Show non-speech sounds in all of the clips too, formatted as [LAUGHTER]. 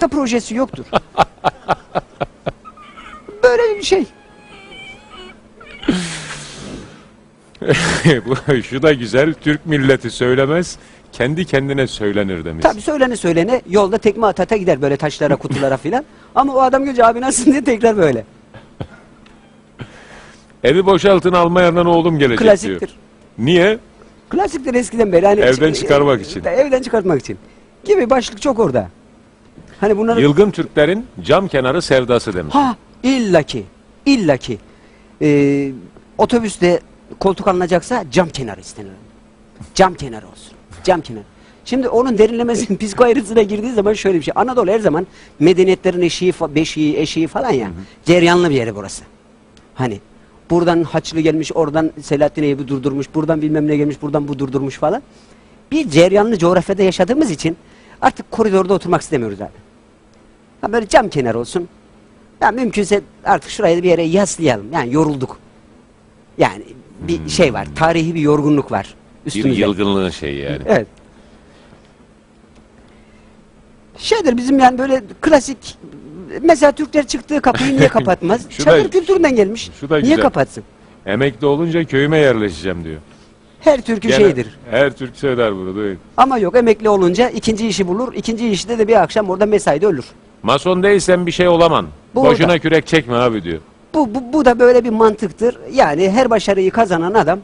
da projesi yoktur. [LAUGHS] Böyle bir şey. [LAUGHS] Bu- Şu da güzel. Türk milleti söylemez. Kendi kendine söylenir demiş. Tabii söylene söylene yolda tekme atata gider böyle taşlara kutulara [LAUGHS] filan. Ama o adam görünce abi nasılsın diye tekrar böyle. Evi boşaltın Almanya'dan oğlum gelecek diyor. Klasiktir. Niye? Klasiktir eskiden beri. Hani Evden çıkarmak için. Evden çıkartmak için. Gibi başlık çok orada. Hani bunları... Yılgın Türklerin cam kenarı sevdası demiş. Ha illaki. illaki. Ee, otobüste koltuk alınacaksa cam kenarı istenir. Cam kenarı olsun. Cam kenarı. Şimdi onun derinlemesinin [LAUGHS] psikoayrısına girdiği zaman şöyle bir şey. Anadolu her zaman medeniyetlerin eşiği, beşiği, eşiği falan ya. Ceryanlı bir yeri burası. Hani buradan Haçlı gelmiş, oradan Selahattin Eyüp'ü durdurmuş, buradan bilmem ne gelmiş, buradan bu durdurmuş falan. Bir ceryanlı coğrafyada yaşadığımız için artık koridorda oturmak istemiyoruz abi. Ha böyle cam kenarı olsun. Ya mümkünse artık şurayı bir yere yaslayalım. Yani yorulduk. Yani bir şey var, tarihi bir yorgunluk var Bir üstümüzde. yılgınlığın şeyi yani. Evet. Şeydir bizim yani böyle klasik mesela Türkler çıktığı kapıyı niye [LAUGHS] kapatmaz? Şu Çadır da- kültüründen gelmiş. şu da niye güzel. kapatsın? Emekli olunca köyüme yerleşeceğim diyor. Her türkü Gene şeydir. Her Türk söyler bunu değil. Ama yok emekli olunca ikinci işi bulur. İkinci işte de bir akşam orada mesaide ölür. Mason değilsen bir şey olaman. Bu Boşuna orada. kürek çekme abi diyor. Bu, bu, bu da böyle bir mantıktır. Yani her başarıyı kazanan adam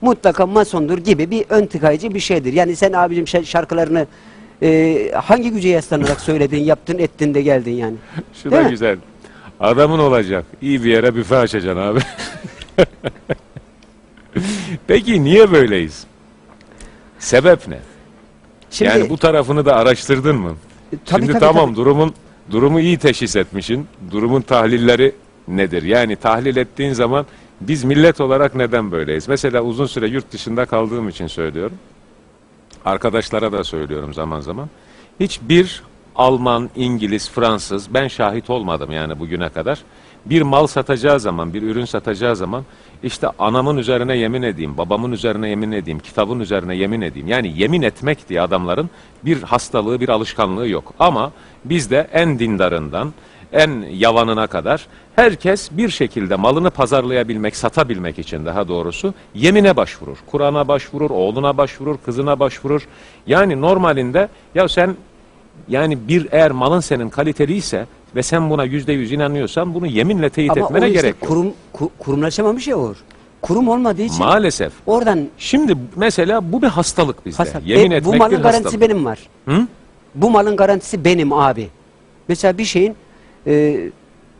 mutlaka masondur gibi bir ön tıkayıcı bir şeydir. Yani sen abicim şa- şarkılarını e, hangi güce yaslanarak söyledin, yaptın, ettin de geldin yani. [LAUGHS] Şu Değil da mi? güzel. Adamın olacak. İyi bir yere büfe açacaksın abi. [LAUGHS] Peki niye böyleyiz? Sebep ne? Şimdi, yani bu tarafını da araştırdın mı? tabii, Şimdi tabii, tamam tabii. durumun durumu iyi teşhis etmişsin. Durumun tahlilleri nedir? Yani tahlil ettiğin zaman biz millet olarak neden böyleyiz? Mesela uzun süre yurt dışında kaldığım için söylüyorum. Arkadaşlara da söylüyorum zaman zaman. Hiçbir Alman, İngiliz, Fransız ben şahit olmadım yani bugüne kadar. Bir mal satacağı zaman, bir ürün satacağı zaman işte anamın üzerine yemin edeyim, babamın üzerine yemin edeyim, kitabın üzerine yemin edeyim. Yani yemin etmek diye adamların bir hastalığı, bir alışkanlığı yok. Ama bizde en dindarından, en yavanına kadar herkes bir şekilde malını pazarlayabilmek, satabilmek için daha doğrusu yemine başvurur. Kur'an'a başvurur, oğluna başvurur, kızına başvurur. Yani normalinde ya sen yani bir eğer malın senin kaliteliyse ve sen buna yüzde yüz inanıyorsan bunu yeminle teyit Ama etmene o işte gerek yok. kurum, ku- kurumlaşamamış ya Uğur. Kurum olmadığı için Maalesef. oradan Şimdi mesela bu bir hastalık bizde. hasat. Yemin E, etmek bu malın bir garantisi hastalık. benim var. Hı? Bu malın garantisi benim abi. Mesela bir şeyin e,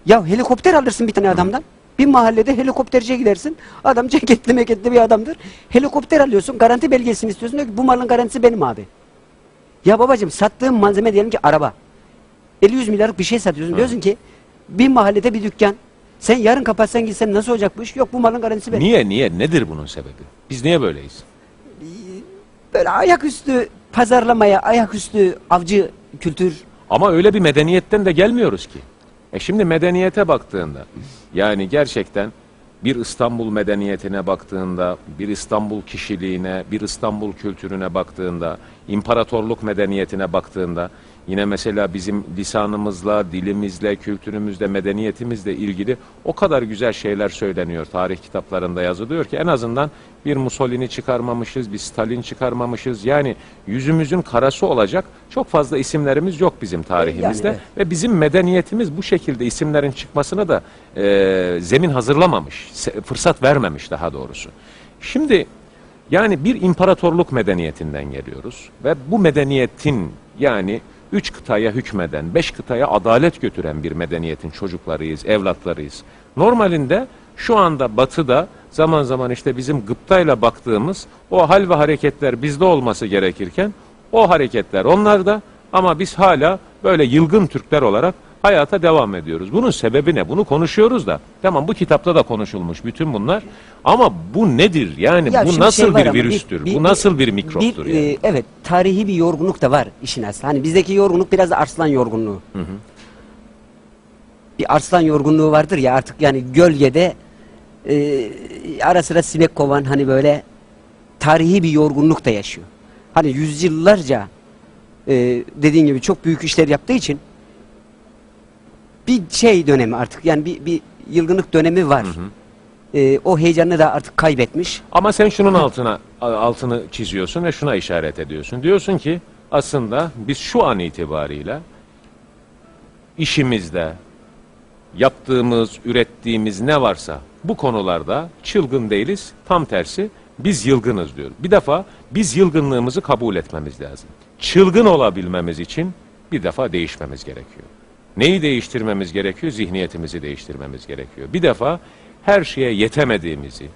ya helikopter alırsın bir tane adamdan. Bir mahallede helikopterciye gidersin. Adam ceketli meketli bir adamdır. Helikopter alıyorsun. Garanti belgesini istiyorsun. Diyor ki bu malın garantisi benim abi. Ya babacığım sattığım malzeme diyelim ki araba. 50-100 milyarlık bir şey satıyorsun. Diyorsun ki bir mahallede bir dükkan. Sen yarın kapatsan gitsen nasıl olacak bu iş? Yok bu malın garantisi benim. Niye niye nedir bunun sebebi? Biz niye böyleyiz? Böyle ayaküstü pazarlamaya, ayaküstü avcı kültür. Ama öyle bir medeniyetten de gelmiyoruz ki. E şimdi medeniyete baktığında yani gerçekten bir İstanbul medeniyetine baktığında, bir İstanbul kişiliğine, bir İstanbul kültürüne baktığında, imparatorluk medeniyetine baktığında yine mesela bizim lisanımızla, dilimizle, kültürümüzle, medeniyetimizle ilgili o kadar güzel şeyler söyleniyor. Tarih kitaplarında yazılıyor ki en azından bir Mussolini çıkarmamışız, bir Stalin çıkarmamışız. Yani yüzümüzün karası olacak çok fazla isimlerimiz yok bizim tarihimizde. Yani evet. Ve bizim medeniyetimiz bu şekilde isimlerin çıkmasına da e, zemin hazırlamamış, fırsat vermemiş daha doğrusu. Şimdi yani bir imparatorluk medeniyetinden geliyoruz ve bu medeniyetin yani üç kıtaya hükmeden, beş kıtaya adalet götüren bir medeniyetin çocuklarıyız, evlatlarıyız. Normalinde şu anda batıda zaman zaman işte bizim gıptayla baktığımız o hal ve hareketler bizde olması gerekirken o hareketler onlarda ama biz hala böyle yılgın Türkler olarak hayata devam ediyoruz. Bunun sebebi ne? Bunu konuşuyoruz da. Tamam bu kitapta da konuşulmuş bütün bunlar. Ama bu nedir? Yani Ya bu şimdi nasıl şey var bir ama virüstür? bir- bu nasıl bir mikroptur bir, yani? e, evet tarihi bir yorgunluk da var işin aslı. Hani bizdeki yorgunluk biraz da arslan yorgunluğu. Bir arslan yorgunluğu vardır ya artık yani gölgede e, ara sıra sinek kovan hani böyle tarihi bir yorgunluk da yaşıyor. Hani yüzyıllarca e, dediğin gibi çok büyük işler yaptığı için bir şey dönemi artık yani bir, bir yılgınlık dönemi var. Ee, o heyecanını da artık kaybetmiş. Ama sen şunun altına altını çiziyorsun ve şuna işaret ediyorsun. Diyorsun ki aslında biz şu an itibariyle işimizde yaptığımız, ürettiğimiz ne varsa bu konularda çılgın değiliz. Tam tersi biz yılgınız diyor. Bir defa biz yılgınlığımızı kabul etmemiz lazım. Çılgın olabilmemiz için bir defa değişmemiz gerekiyor. Neyi değiştirmemiz gerekiyor? Zihniyetimizi değiştirmemiz gerekiyor. Bir defa her şeye yetemediğimizi,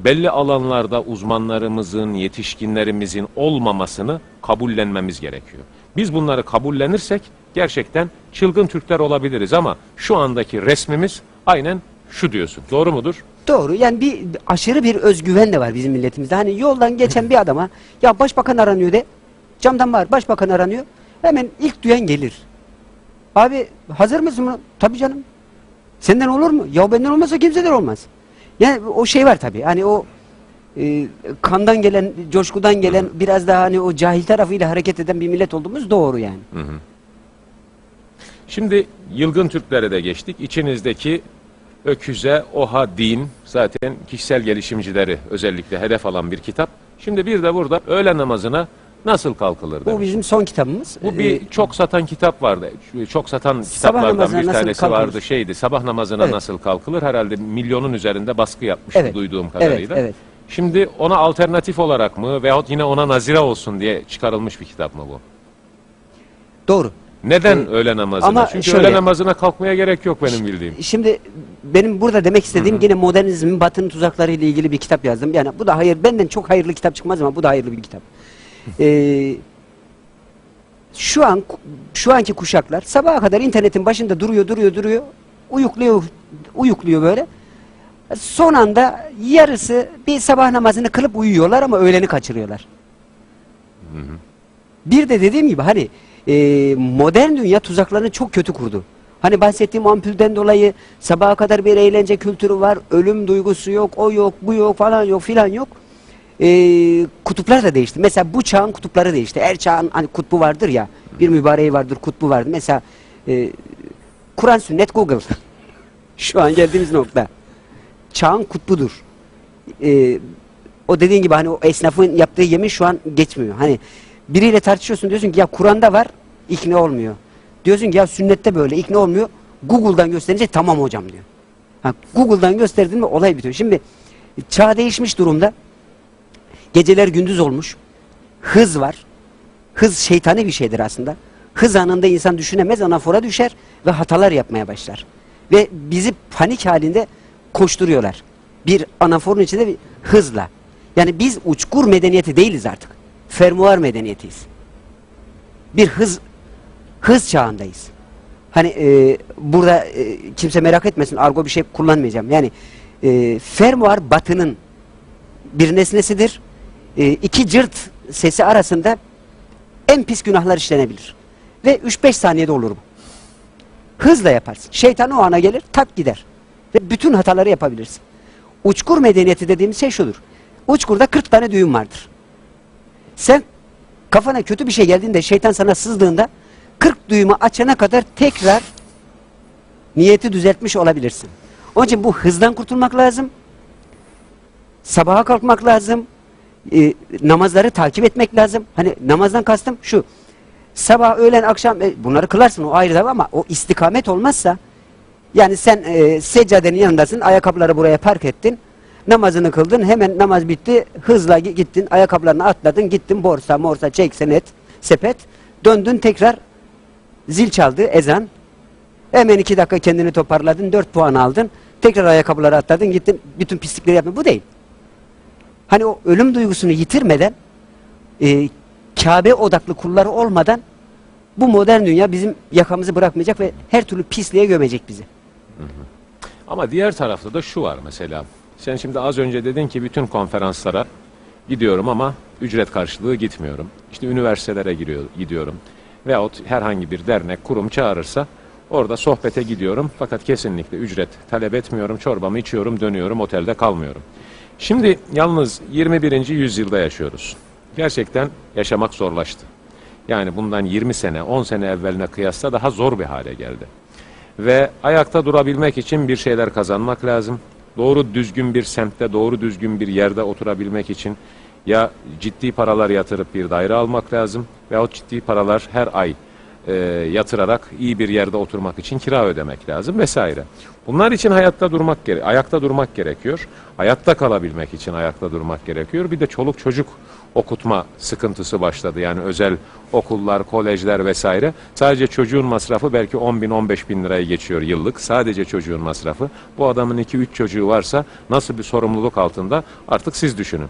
belli alanlarda uzmanlarımızın, yetişkinlerimizin olmamasını kabullenmemiz gerekiyor. Biz bunları kabullenirsek gerçekten çılgın Türkler olabiliriz ama şu andaki resmimiz aynen şu diyorsun. Doğru mudur? Doğru. Yani bir aşırı bir özgüven de var bizim milletimizde. Hani yoldan geçen bir adama ya başbakan aranıyor de camdan var başbakan aranıyor. Hemen ilk duyan gelir. Abi hazır mısın mı? Tabii canım. Senden olur mu? Ya benden olmasa kimseden olmaz. Yani o şey var tabii. Hani o e, kandan gelen, coşkudan gelen biraz daha hani o cahil tarafıyla hareket eden bir millet olduğumuz doğru yani. Şimdi yılgın Türklere de geçtik. İçinizdeki öküze, oha, din zaten kişisel gelişimcileri özellikle hedef alan bir kitap. Şimdi bir de burada öğle namazına nasıl kalkılır Bu demiş. bizim son kitabımız. Bu bir Ee, çok satan kitap vardı. Çok satan Sabah kitaplardan bir tanesi kalkılır? vardı. Şeydi. Sabah namazına Evet. nasıl kalkılır? Herhalde milyonun üzerinde baskı yapmıştı Evet. duyduğum kadarıyla. Evet, evet. Şimdi ona alternatif olarak mı veyahut yine ona nazire olsun diye çıkarılmış bir kitap mı bu? doğru. Neden Ee, öğle namazına? ama Çünkü şöyle- öğle namazına kalkmaya gerek yok benim bildiğim. Şimdi benim burada demek istediğim yine modernizmin batının tuzakları ile ilgili bir kitap yazdım. Yani bu da hayır benden çok hayırlı kitap çıkmaz ama bu da hayırlı bir kitap. Ee, şu an şu anki kuşaklar sabaha kadar internetin başında duruyor duruyor duruyor uyukluyor uyukluyor böyle. Son anda yarısı bir sabah namazını kılıp uyuyorlar ama öğleni kaçırıyorlar. Bir de dediğim gibi hani e, modern dünya tuzaklarını çok kötü kurdu. Hani bahsettiğim ampulden dolayı sabaha kadar bir eğlence kültürü var, ölüm duygusu yok, o yok, bu yok falan yok filan yok. E, kutuplar da değişti. Mesela bu çağın kutupları değişti. Her çağın hani kutbu vardır ya, bir mübareği vardır, kutbu vardır. Mesela e, Kur'an, sünnet, Google. [LAUGHS] Şu an geldiğimiz nokta. Çağın kutbudur. E, o dediğin gibi hani o esnafın yaptığı yemin şu an geçmiyor. Hani biriyle tartışıyorsun diyorsun ki ya Kur'an'da var ikna olmuyor. Diyorsun ki ya sünnette böyle ikna olmuyor. Google'dan gösterince tamam hocam diyor. Ha, Google'dan gösterdin mi olay bitiyor. Şimdi çağ değişmiş durumda. Geceler gündüz olmuş. Hız var. Hız şeytani bir şeydir aslında. Hız anında insan düşünemez, anafora düşer ve hatalar yapmaya başlar. Ve bizi panik halinde koşturuyorlar. Bir anaforun içinde bir hızla. Yani biz uçkur medeniyeti değiliz artık. Fermuar medeniyetiyiz. Bir hız hız çağındayız. Hani e, burada e, kimse merak etmesin argo bir şey kullanmayacağım. Yani e, fermuar batının bir nesnesidir. E, iki cırt sesi arasında en pis günahlar işlenebilir. Ve 3-5 saniyede olur bu. Hızla yaparsın. Şeytan o ana gelir tak gider. Ve bütün hataları yapabilirsin. Uçkur medeniyeti dediğimiz şey şudur. Uçkurda 40 tane düğüm vardır. Sen kafana kötü bir şey geldiğinde şeytan sana sızdığında 40 düğümü açana kadar tekrar niyeti düzeltmiş olabilirsin. Onun için bu hızdan kurtulmak lazım. Sabaha kalkmak lazım. E, namazları takip etmek lazım. Hani namazdan kastım şu. Sabah, öğlen, akşam e, bunları kılarsın o ayrı tabii ama o istikamet olmazsa yani sen e, seccadenin yanındasın, ayakkabıları buraya park ettin, namazını kıldın, hemen namaz bitti, hızla gi- gittin, ayakkabılarını atladın, gittin borsa, morsa, çek, senet, sepet, döndün tekrar zil çaldı, ezan, hemen iki dakika kendini toparladın, dört puan aldın, tekrar ayakkabıları atladın, gittin, bütün pislikleri yaptın, bu değil. Hani o ölüm duygusunu yitirmeden, e, Kabe odaklı kulları olmadan bu modern dünya bizim yakamızı bırakmayacak ve her türlü pisliğe gömecek bizi. Ama diğer tarafta da şu var mesela. Sen şimdi az önce dedin ki bütün konferanslara gidiyorum ama ücret karşılığı gitmiyorum. İşte üniversitelere giriyor, gidiyorum. Veyahut herhangi bir dernek, kurum çağırırsa orada sohbete gidiyorum. Fakat kesinlikle ücret talep etmiyorum. Çorbamı içiyorum, dönüyorum, otelde kalmıyorum. Şimdi yalnız 21. yüzyılda yaşıyoruz. Gerçekten yaşamak zorlaştı. Yani bundan 20 sene, 10 sene evveline kıyasla daha zor bir hale geldi. ve ayakta durabilmek için bir şeyler kazanmak lazım. Doğru düzgün bir semtte, doğru düzgün bir yerde oturabilmek için ya ciddi paralar yatırıp bir daire almak lazım veyahut ciddi paralar her ay e, yatırarak iyi bir yerde oturmak için kira ödemek lazım vesaire. Bunlar için hayatta durmak gere ayakta durmak gerekiyor. Hayatta kalabilmek için ayakta durmak gerekiyor. Bir de çoluk çocuk okutma sıkıntısı başladı. Yani özel okullar, kolejler vesaire. Sadece çocuğun masrafı belki 10 bin, 15 bin liraya geçiyor yıllık. Sadece çocuğun masrafı. Bu adamın 2-3 çocuğu varsa nasıl bir sorumluluk altında artık siz düşünün.